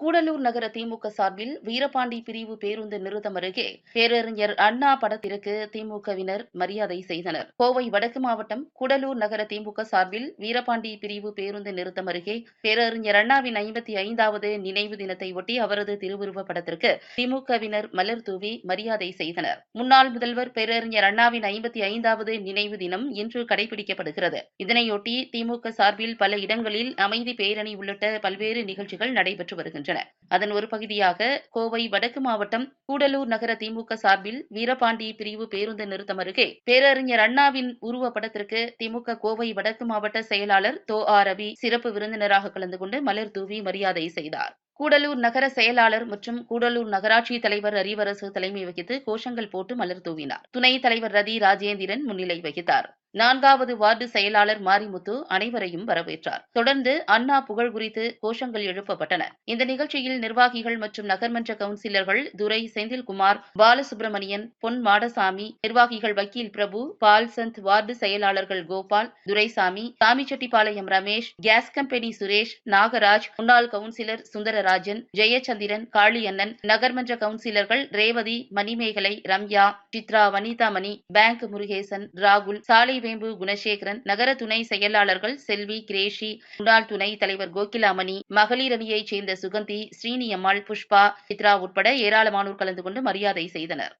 கூடலூர் நகர திமுக சார்பில் வீரபாண்டி பிரிவு பேருந்து நிறுத்தம் அருகே பேரறிஞர் அண்ணா படத்திற்கு திமுகவினர் மரியாதை செய்தனர். கோவை வடக்கு மாவட்டம் கூடலூர் நகர திமுக சார்பில் வீரபாண்டி பிரிவு பேருந்து நிறுத்தம் அருகே பேரறிஞர் அண்ணாவின் ஐம்பத்தி ஐந்தாவது நினைவு தினத்தை ஒட்டி அவரது திருவுருவப் படத்திற்கு திமுகவினர் மலர் தூவி மரியாதை செய்தனர். முன்னாள் முதல்வர் பேரறிஞர் அண்ணாவின் ஐம்பத்தி ஐந்தாவது நினைவு தினம் இன்று கடைபிடிக்கப்படுகிறது. இதனையொட்டி திமுக சார்பில் பல இடங்களில் அமைதி பேரணி உள்ளிட்ட பல்வேறு நிகழ்ச்சிகள் நடைபெற்று வருகின்றன. வருகின்றன. அதன் ஒரு பகுதியாக கோவை வடக்கு மாவட்டம் கூடலூர் நகர திமுக சார்பில் வீரபாண்டி பிரிவு பேருந்து நிறுத்தம் அருகே பேரறிஞர் அண்ணாவின் உருவப்படத்திற்கு திமுக கோவை வடக்கு மாவட்ட செயலாளர் தோ. ஆர். ரவி சிறப்பு விருந்தினராக கலந்து கொண்டு மலர் தூவி மரியாதை செய்தார். கூடலூர் நகர செயலாளர் மற்றும் கூடலூர் நகராட்சி தலைவர் அறிவரசு தலைமை வகித்து கோஷங்கள் போட்டு மலர் தூவினார். துணைத் தலைவர் ரதி ராஜேந்திரன் முன்னிலை வகித்தார். நான்காவது வார்டு செயலாளர் மாரிமுத்து அனைவரையும் வரவேற்றார். தொடர்ந்து அண்ணா புகழ் குறித்து கோஷங்கள் எழுப்பப்பட்டன. இந்த நிகழ்ச்சியில் நிர்வாகிகள் மற்றும் நகர்மன்ற கவுன்சிலர்கள் துரை செந்தில்குமார் பாலசுப்ரமணியன் பொன் மாடசாமி நிர்வாகிகள் வக்கீல் பிரபு பால்சந்த் வார்டு செயலாளர்கள் கோபால் துரைசாமி சாமிச்செட்டிப்பாளையம் ரமேஷ் கேஸ் கம்பெனி சுரேஷ் நாகராஜ் முன்னாள் கவுன்சிலர் சுந்தரராஜன் ஜெயச்சந்திரன் காளியண்ணன் நகர்மன்ற கவுன்சிலர்கள் ரேவதி மணிமேகலை ரம்யா சித்ரா வனிதாமணி பேங்க் முருகேசன் ராகுல் சாலை வேம்பு குணசேகரன் நகர துணை செயலாளர்கள் செல்வி கிரேஷி முன்னாள் துணை தலைவர் கோகிலாமணி மகளிர் அணியைச் சேர்ந்த சுகந்தி ஸ்ரீனியம்மாள் புஷ்பா சித்ரா உட்பட ஏராளமானோர் கலந்து கொண்டு மரியாதை செய்தனர்.